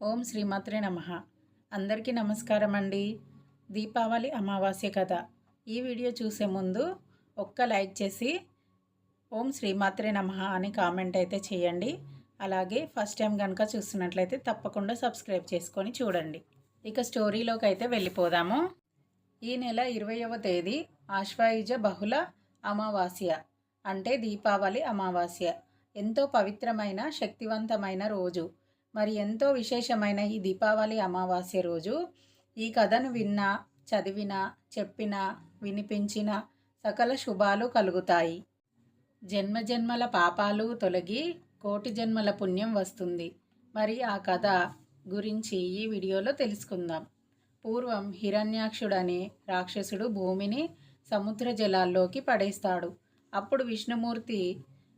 ఓం శ్రీమాత్రే నమ. అందరికీ నమస్కారం అండి దీపావళి అమావాస్య కథ. ఈ వీడియో చూసే ముందు ఒక్క లైక్ చేసి ఓం శ్రీమాత్రే నమ అని కామెంట్ అయితే చేయండి. అలాగే ఫస్ట్ టైం కనుక చూస్తున్నట్లయితే తప్పకుండా సబ్స్క్రైబ్ చేసుకొని చూడండి. ఇక స్టోరీలోకి అయితే వెళ్ళిపోదాము. ఈ నెల ఇరవైవ తేదీ ఆశ్వాయుజ బహుళ అమావాస్య అంటే దీపావళి అమావాస్య. ఎంతో పవిత్రమైన శక్తివంతమైన రోజు. మరి ఎంతో విశేషమైన ఈ దీపావళి అమావాస్య రోజు ఈ కథను విన్నా చదివినా చెప్పినా వినిపించిన సకల శుభాలు కలుగుతాయి. జన్మజన్మల పాపాలు తొలగి కోటి జన్మల పుణ్యం వస్తుంది. మరి ఆ కథ గురించి ఈ వీడియోలో తెలుసుకుందాం. పూర్వం హిరణ్యాక్షుడనే రాక్షసుడు భూమిని సముద్ర జలాల్లోకి పడేస్తాడు. అప్పుడు విష్ణుమూర్తి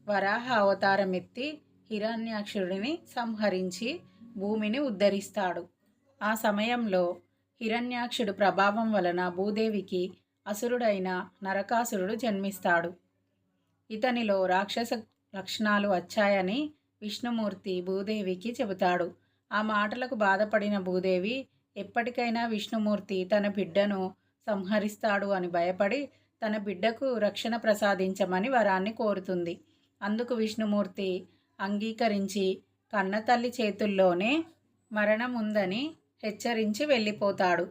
వరాహ అవతారం ఎత్తి హిరణ్యాక్షుడిని సంహరించి భూమిని ఉద్ధరిస్తాడు. ఆ సమయంలో హిరణ్యాక్షుడు ప్రభావం వలన భూదేవికి అసురుడైన నరకాసురుడు జన్మిస్తాడు. ఇతనిలో రాక్షస లక్షణాలు వచ్చాయని విష్ణుమూర్తి భూదేవికి చెబుతాడు. ఆ మాటలకు బాధపడిన భూదేవి ఎప్పటికైనా విష్ణుమూర్తి తన బిడ్డను సంహరిస్తాడు అని భయపడి తన బిడ్డకు రక్షణ ప్రసాదించమని వరాన్ని కోరుతుంది. అందుకు విష్ణుమూర్తి అంగీకరించి కన్నతల్లి చేతుల్లోనే మరణం ఉందని హెచ్చరించి వెళ్ళిపోతాడు.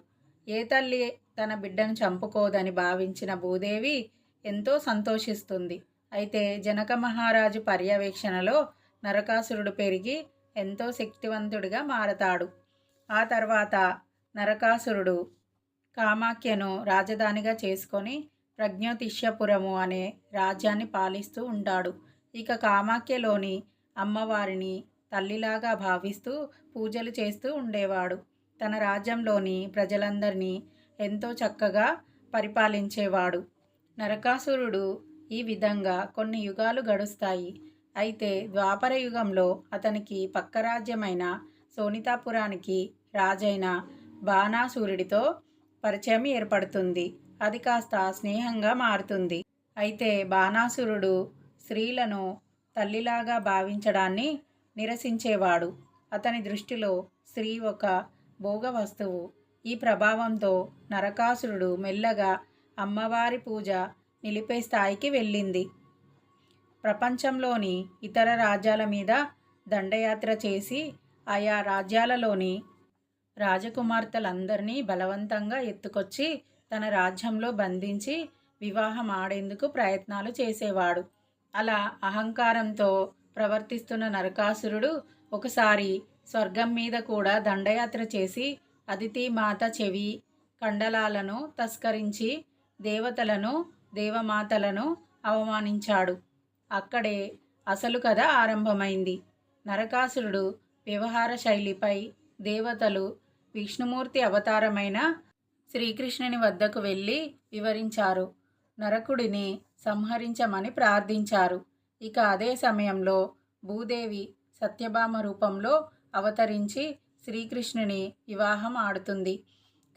ఏ తల్లి తన బిడ్డను చంపుకోదని భావించిన భూదేవి ఎంతో సంతోషిస్తుంది. అయితే జనక మహారాజు పర్యవేక్షణలో నరకాసురుడు పెరిగి ఎంతో శక్తివంతుడిగా మారతాడు. ఆ తర్వాత నరకాసురుడు కామాఖ్యను రాజధానిగా చేసుకొని ప్రజ్ఞోతిష్యపురము అనే రాజ్యాన్ని పాలిస్తూ ఉంటాడు. ఇక కామాఖ్యలోని అమ్మవారిని తల్లిలాగా భావిస్తూ పూజలు చేస్తూ ఉండేవాడు. తన రాజ్యంలోని ప్రజలందరినీ ఎంతో చక్కగా పరిపాలించేవాడు. నరకాసురుడు ఈ విధంగా కొన్ని యుగాలు గడుస్తాయి. అయితే ద్వాపర యుగంలో అతనికి పక్క రాజ్యమైన సోనితాపురానికి రాజైన బాణాసురుడితో పరిచయం ఏర్పడుతుంది. అది కాస్త స్నేహంగా మారుతుంది. అయితే బాణాసురుడు స్త్రీలను తల్లిలాగా భావించడాన్ని నిరసించేవాడు. అతని దృష్టిలో స్త్రీ ఒక భోగ వస్తువు ఈ ప్రభావంతో నరకాసురుడు మెల్లగా అమ్మవారి పూజ నిలిపే స్థాయికి వెళ్ళింది. ప్రపంచంలోని ఇతర రాజ్యాల మీద దండయాత్ర చేసి ఆయా రాజ్యాలలోని రాజకుమార్తెలందరినీ బలవంతంగా ఎత్తుకొచ్చి తన రాజ్యంలో బంధించి వివాహం ఆడేందుకు ప్రయత్నాలు చేసేవాడు. అలా అహంకారంతో ప్రవర్తిస్తున్న నరకాసురుడు ఒకసారి స్వర్గం మీద కూడా దండయాత్ర చేసి అదితి మాత చెవి కండలాలను తస్కరించి దేవతలను దేవమాతలను అవమానించాడు. అక్కడే అసలు కథ ఆరంభమైంది. నరకాసురుడు వ్యవహార శైలిపై దేవతలు విష్ణుమూర్తి అవతారమైన శ్రీకృష్ణుని వద్దకు వెళ్ళి వివరించారు. నరకుడిని సంహరించమని ప్రార్థించారు. ఇక అదే సమయంలో భూదేవి సత్యభామ రూపంలో అవతరించి శ్రీకృష్ణుని వివాహం ఆడుతుంది.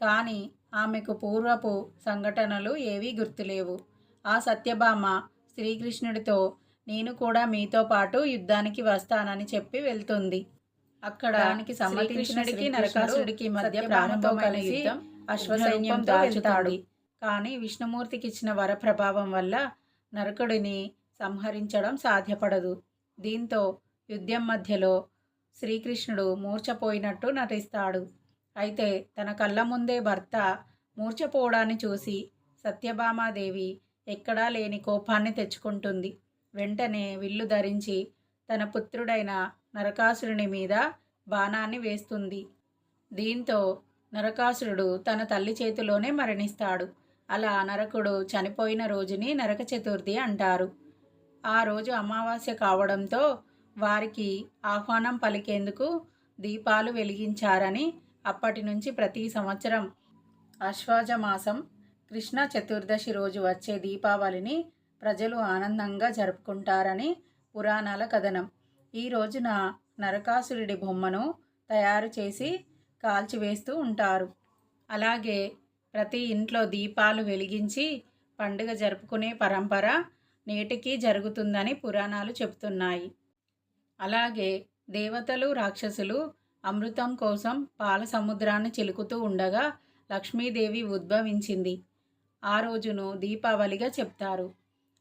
కానీ ఆమెకు పూర్వపు సంఘటనలు ఏవీ గుర్తులేవు. ఆ సత్యభామ శ్రీకృష్ణుడితో నేను కూడా మీతో పాటు యుద్ధానికి వస్తానని చెప్పి వెళ్తుంది. అక్కడ దానికి సమ్మతించినడికి నరకాసుడికి మధ్య ప్రారంభం కలిసి అశ్వసైన్యం దాచుతాడు కానీ విష్ణుమూర్తికి ఇచ్చిన వర ప్రభావం వల్ల నరకుడిని సంహరించడం సాధ్యపడదు. దీంతో యుద్ధం మధ్యలో శ్రీకృష్ణుడు మూర్చపోయినట్టు నటిస్తాడు. అయితే తన కళ్ళ ముందే భర్త మూర్చపోవడాన్ని చూసి సత్యభామాదేవి ఎక్కడా లేని కోపాన్ని తెచ్చుకుంటుంది. వెంటనే విల్లు ధరించి తన పుత్రుడైన నరకాసురుని మీద బాణాన్ని వేస్తుంది. దీంతో నరకాసురుడు తన తల్లి చేతిలోనే మరణిస్తాడు. అలా నరకుడు చనిపోయిన రోజుని నరక చతుర్థి అంటారు. ఆ రోజు అమావాస్య కావడంతో వారికి ఆహ్వానం పలికేందుకు దీపాలు వెలిగించారని అప్పటి నుంచి ప్రతి సంవత్సరం అశ్వాజమాసం కృష్ణ చతుర్దశి రోజు వచ్చే దీపావళిని ప్రజలు ఆనందంగా జరుపుకుంటారని పురాణాల కథనం. ఈ రోజున నరకాసురుడి బొమ్మను తయారు చేసి కాల్చివేస్తూ ఉంటారు. అలాగే ప్రతి ఇంట్లో దీపాలు వెలిగించి పండుగ జరుపుకునే పరంపర నేటికీ జరుగుతుందని పురాణాలు చెబుతున్నాయి. అలాగే దేవతలు రాక్షసులు అమృతం కోసం పాల సముద్రాన్ని చిలుకుతూ ఉండగా లక్ష్మీదేవి ఉద్భవించింది. ఆ రోజును దీపావళిగా చెప్తారు.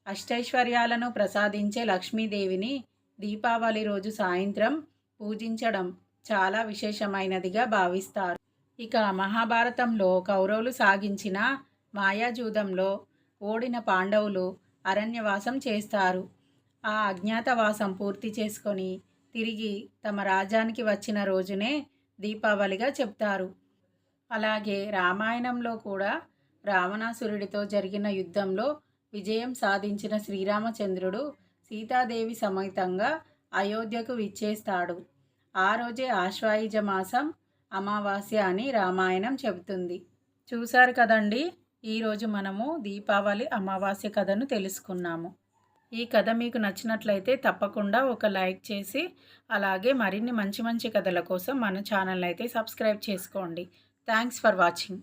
అష్టైశ్వర్యాలను ప్రసాదించే లక్ష్మీదేవిని దీపావళి రోజు సాయంత్రం పూజించడం చాలా విశేషమైనదిగా భావిస్తారు. ఇక మహాభారతంలో కౌరవులు సాగించిన మాయాజూదంలో ఓడిన పాండవులు అరణ్యవాసం చేస్తారు. ఆ అజ్ఞాతవాసం పూర్తి చేసుకొని తిరిగి తమ రాజ్యానికి వచ్చిన రోజునే దీపావళిగా చెప్తారు. అలాగే రామాయణంలో కూడా రావణాసురుడితో జరిగిన యుద్ధంలో విజయం సాధించిన శ్రీరామచంద్రుడు సీతాదేవి సమేతంగా అయోధ్యకు విచ్చేస్తాడు. ఆ రోజే ఆశ్వాయుజ మాసం అమావాస్య అని రామాయణం చెబుతుంది. చూశారు కదండి? ఈరోజు మనము దీపావళి అమావాస్య కథను తెలుసుకున్నాము. ఈ కథ మీకు నచ్చినట్లయితే తప్పకుండా ఒక లైక్ చేసి అలాగే మరిన్ని మంచి మంచి కథల కోసం మన ఛానల్ అయితే సబ్స్క్రైబ్ చేసుకోండి. Thanks for watching.